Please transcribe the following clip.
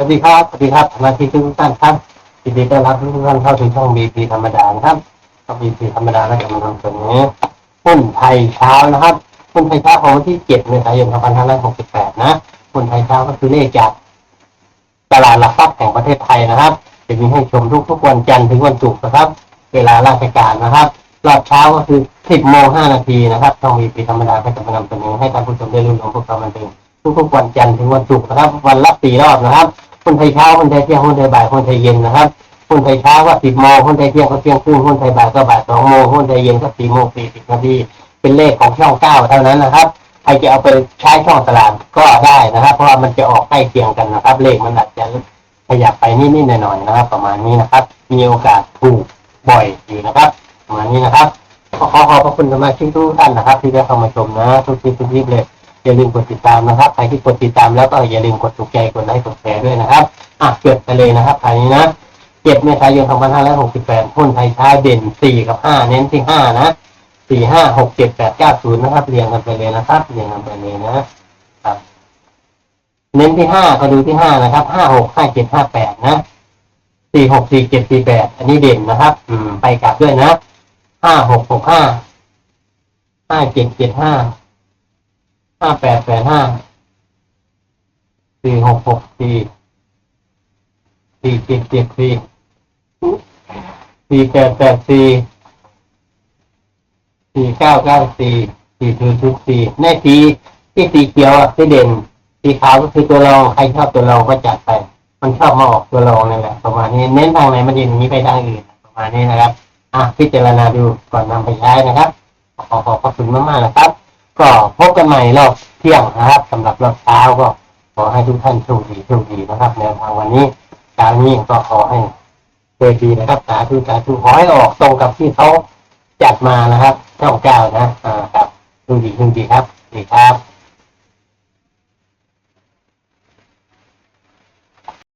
สวัสดีครับ สวัสดีครับสมาชิกทุกท่านครับยินดีต้อนรับทุกท่านเข้าสู่ช่องบีพีธรรมดานะครับช่องบีพีธรรมดาและกำลังเสนอหุ้นไทยเช้านะครับหุ้นไทยเช้าของวันที่7เมษายน2568 นะหุ้นไทยเช้าก็คือเลขจากตลาดหลักทรัพย์แห่งประเทศไทยนะครับ จะมีให้ชมทุกๆวันจันทร์ถึงวันศุกร์นะครับ เวลาราชการนะครับรอบเช้าก็คือ 10โมง5นาทีนะครับช่องบีพีธรรมดาก็จะมานำเสนอให้ท่านผู้ชมได้รู้เรื่องพวกเราบันเทิงทุกๆวันจันทร์ถึงวันศุกร์นะครับ วันละสี่รอบนะครับ หุ้นไทยเช้าหุ้นไทยเที่ยงหุ้นไทยบ่ายหุ้นไทยเย็นนะครับหุ้นไทยเช้าก็สิบโมงหุ้นไทยเที่ยงก็เที่ยงครึ่งหุ้นไทยบ่ายก็บ่ายสองโมงหุ้นไทยเย็นก็สี่โมงสี่สิบนาทีเป็นเลขของช่องเก้าเท่านั้นนะครับใครจะเอาไปใช้ช่องตลาดก็ได้นะครับ เพราะว่ามันจะออกใกล้เคียงกันนะครับ เลขมันอาจจะขยับไปนิดๆหน่อยๆนะครับ ประมาณนี้นะครับ มีโอกาสถูกบ่อยอยู่นะครับประมาณนี้นะครับขอขอบพระคุณสมาชิกทุกท่านนะครับ ที่ได้เข้ามาชมนะทุกทีทุกทีเลย อย่าลืมกดติดตามนะครับ ใครที่กดติดตามแล้วก็อย่าลืมกดถูกใจกดไลค์กดแชร์ด้วยนะครับอะเกิดไปเลยนะครับภายนี้นะ7เมษายน2568หุ้นไทยช้าเด่น 4 กับ 5 เน้นที่ 5 นะ 4 5 6 7 8 9 0 นะครับ เรียงกันไปเลยนะครับ เรียงกันไปเลยนะครับ เน้นที่ 5 ก็ดูที่ 5 นะครับ 5 6 5 7 5 8 นะ 4 6 4 7 4 8 อันนี้เด่นนะครับ อืม ไปกลับด้วยนะ 5 6 6 5 5 7 7 5 ห้าแปดแปดห้าสี่หกหกสี่สี่เจ็ดเจ็ดสี่สี่แปดแปดสี่สี่เก้าเก้าสี่สี่ศูนย์ศูนย์สี่ในสีที่สีเขียวอะสีเด่น สีขาวก็คือตัวเรองใครชอบตัวเรองก็จัดไป มันชอบมาออกตัวเรองนั่นแหละประมาณนี้เน้นทางไหนมันเด่นอย่างนี้ไปทางอื่นประมาณนี้นะครับ อะพิจารณาดูก่อนนำไปใช้นะครับ ขอขอบพระคุณมากๆนะครับ ก็พบกันใหม่รอบเที่ยงนะครับสำหรับรอบเช้าก็ขอให้ทุกท่านโชคดีโชคดีนะครับแนวทางวันนี้การนี้ก็ขอให้เจดีนะครับสาธุสาธุขอให้ออกตรงกับที่เขาจัดมานะครับช่องเก้านะอ่าครับโชคดีโชคดีครับดีครับ